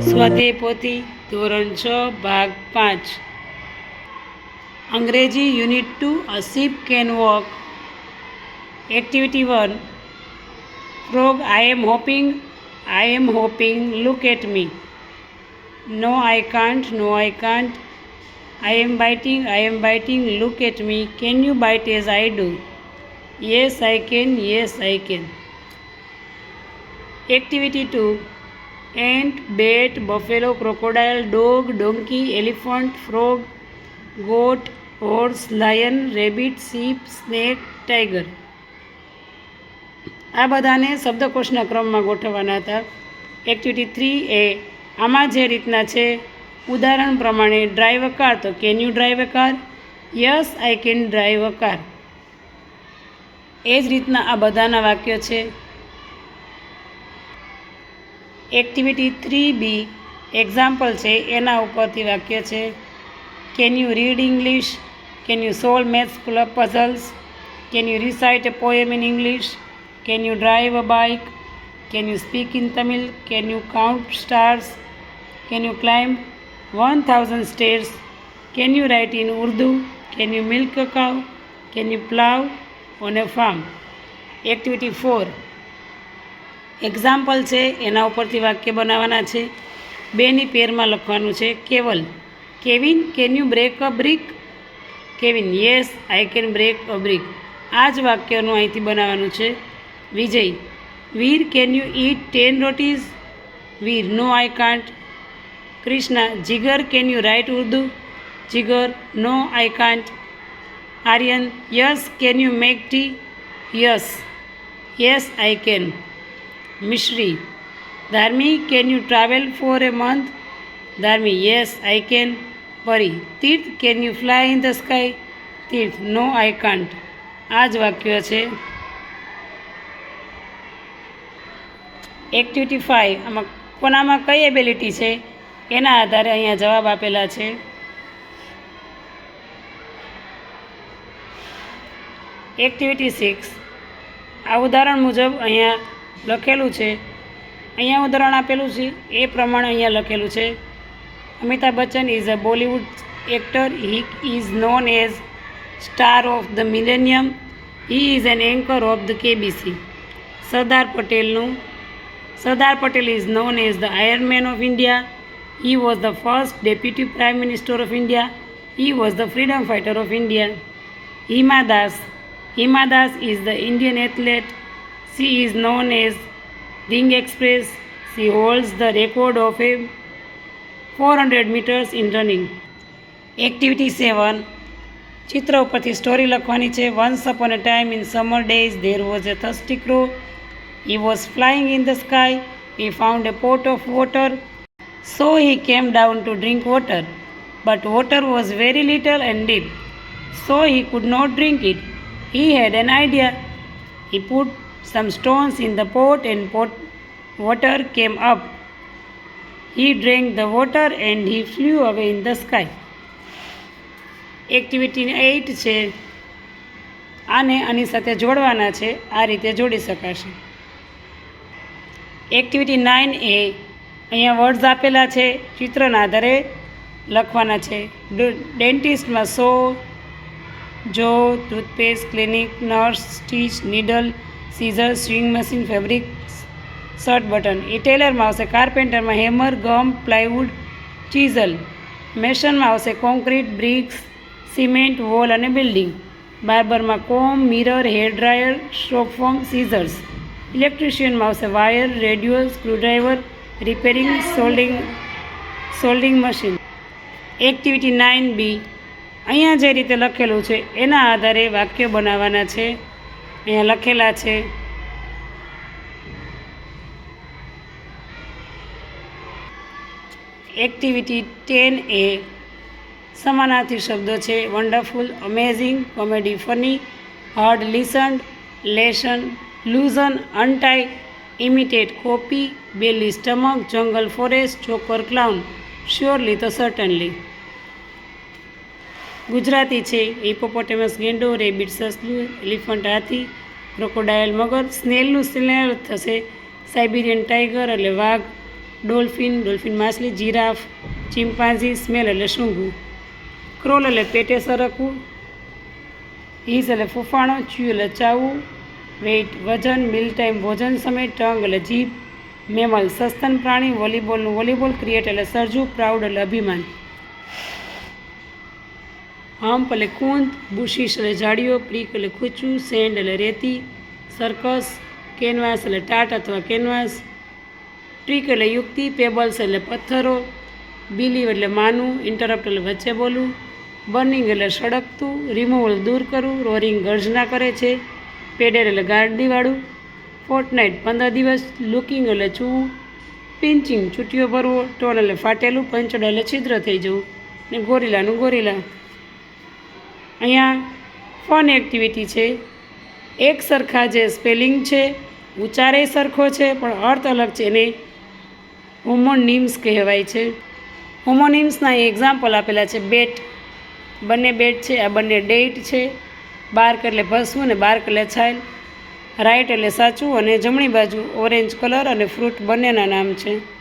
સ્વાધ્યાય પોથી ધોરણ છ, ભાગ પાંચ. અંગ્રેજી unit two, a sheep can walk. Activity one. Frog, I am hopping, I am hopping, look at me. No I can't, no I can't. I am biting, I am biting, look at me. Can you bite as I do? Yes, I can, yes, I can. Activity two. Ant, bat buffalo crocodile dog donkey elephant frog goat horse lion rabbit sheep snake tiger આ બધાને શબ્દકોશના ક્રમમાં ગોઠવવાના હતા. Activity three A આમાં જે રીતના છે ઉદાહરણ પ્રમાણે ડ્રાઈવ અ કાર તો can you drive a car? Yes I can drive a car. એ જ રીતના આ બધાના વાક્યો છે. એક્ટિવિટી થ્રી બી એક્ઝામ્પલ છે એના ઉપરથી વાક્ય છે can you read English can you solve maths puzzles can you recite a poem in English can you drive a bike can you speak in Tamil can you count stars can you climb one thousand stairs can you write in Urdu can you milk a cow can you plough on a farm activity four example છે, એના ઉપરથી વાક્ય બનાવવાના છે. બેની પેરમાં લખવાનું છે, Keval. Kevin can you break a brick Kevin yes I can break a brick આ જ વાક્યનું અહીંથી બનાવવાનું છે. Vijay. Veer can you eat ten rotis Veer no I can't Krishna, Jigar can you write Urdu? Jigar no I can't Aryan yes can you make tea yes. Yes I can Mishri Dharmi can you travel for a month Dharmi yes I can Pari Tirth can you fly in the sky Tirth no I can't આ જ વાક્ય છે. Activity five આમાં કોનામાં કઈ ability છે? એના આધારે અહીંયા જવાબ આપેલા છે. એક્ટિવિટી સિક્સ આ ઉદાહરણ મુજબ અહીંયા લખેલું છે. અહીંયા ઉદાહરણ આપેલું છે. એ પ્રમાણે અહીંયા લખેલું છે. Amitabh Bachchan is a Bollywood actor he is known as star of the millennium he is an anchor of the KBC Sardar પટેલનું, Sardar Patel is known as the iron man of India he was the first deputy prime minister of India he was the freedom fighter of India Hima Das Hima Das is the Indian athlete She is known as Ring Express. She holds the record of a 400 meters in running. Activity seven ચિત્ર ઉપરથી story લખવાની છે. Once upon a time in summer days there was a thirsty crow he was flying in the sky he found a pot of water so he came down to drink water but water was very little and deep so he could not drink it he had an idea he put some stones in the pot and pot, water came up. He drank the water and he flew away in the sky. Activity eight છે. આને આની સાથે જોડવાના છે. આ રીતે જોડી શકાશે. એક્ટિવિટી નાઇન એ અહીંયા વર્ડ્સ આપેલા છે. ચિત્રના આધારે લખવાના છે. ડેન્ટિસ્ટમાં સો, જો, toothpaste, clinic, nurse, stitch, needle scissor sewing machine fabric shirt button એ ટેલરમાં આવશે કાર્પેન્ટરમાં હેમર ગમ પ્લાયવુડ ચીઝલ મેશનમાં આવશે કોન્ક્રીટ બ્રિક્સ સિમેન્ટ વોલ અને building બાર્બરમાં comb mirror hair dryer styrofoam scissors ઇલેક્ટ્રિશિયનમાં આવશે wire radio screwdriver repairing soldering soldering machine activity nine B અહીંયા જે રીતે લખેલું છે, એના આધારે વાક્યો બનાવવાના છે. અહીંયા લખેલા છે. એક્ટિવિટી ટેન એ સમાનાર્થી શબ્દો છે. Wonderful amazing comedy funny hard listened lesson loosen untie imitate copy belly stomach jungle forest joker clown surely તો સર્ટનલી ગુજરાતી છે હિપોપોટેમસ ગેંડો રેબિટ સસલું એલિફન્ટ હાથી ક્રોકોડાયલ મગર સ્નેલનું સ્નેલ થશે સાઇબિરિયન ટાઈગર એટલે વાઘ ડોલ્ફિન ડોલ્ફિન માછલી જીરાફ ચિમ્પાન્ઝી સ્મેલ એટલે સૂંઘવું ક્રોલ એટલે પેટે સરકવું, હિસ એટલે ફૂફાણો ચ્યુ એટલે ચાવવું વેઇટ વજન મિલ ટાઈમ ભોજન સમય ટંગ એટલે જીભ મેમલ સસ્તન પ્રાણી વોલીબોલનું વોલીબોલ ક્રિએટ એટલે સર્જુ પ્રાઉડ એટલે અભિમાન. હમ્પ એટલે કુંદ, બુશીશ એટલે જાડીઓ પ્રિક એટલે ખૂચું સેન્ડ એટલે રેતી, સર્કસ, કેનવાસ એટલે ટાટ અથવા કેનવાસ, ટ્રીક એટલે યુક્તિ, પેબલ્સ એટલે પથ્થરો, બિલીવ એટલે માનવું ઇન્ટરપ્ટ એટલે વચ્ચે બોલવું, બર્નિંગ એટલે સળગતું, રિમૂવલ દૂર કરવું, રોરિંગ ગર્જના કરે છે પેડેર એટલે ગાડીવાળું ફોર્ટનાઇટ પંદર દિવસ, લુકિંગ એટલે ચૂવું, પિંચિંગ ચૂંટીઓ ભરવો ટોન એટલે ફાટેલું, પંચડ એટલે છિદ્ર થઈ જવું, ને ગોરીલાનું ગોરીલા. અહીંયા ફન એક્ટિવિટી છે. એક સરખા જે સ્પેલિંગ છે, ઉચ્ચારે સરખો છે, પણ અર્થ અલગ છે. એને હોમોનિમ્સ કહેવાય છે. હોમોનિમ્સના એક્ઝામ્પલ આપેલા છે. બેટ બંને બેટ છે, આ બંને ડેટ છે. બાર્ક એટલે ભસવું અને બાર્ક એટલે છાલ. રાઈટ એટલે સાચું અને જમણી બાજુ ઓરેન્જ કલર અને ફ્રૂટ બંનેના નામ છે.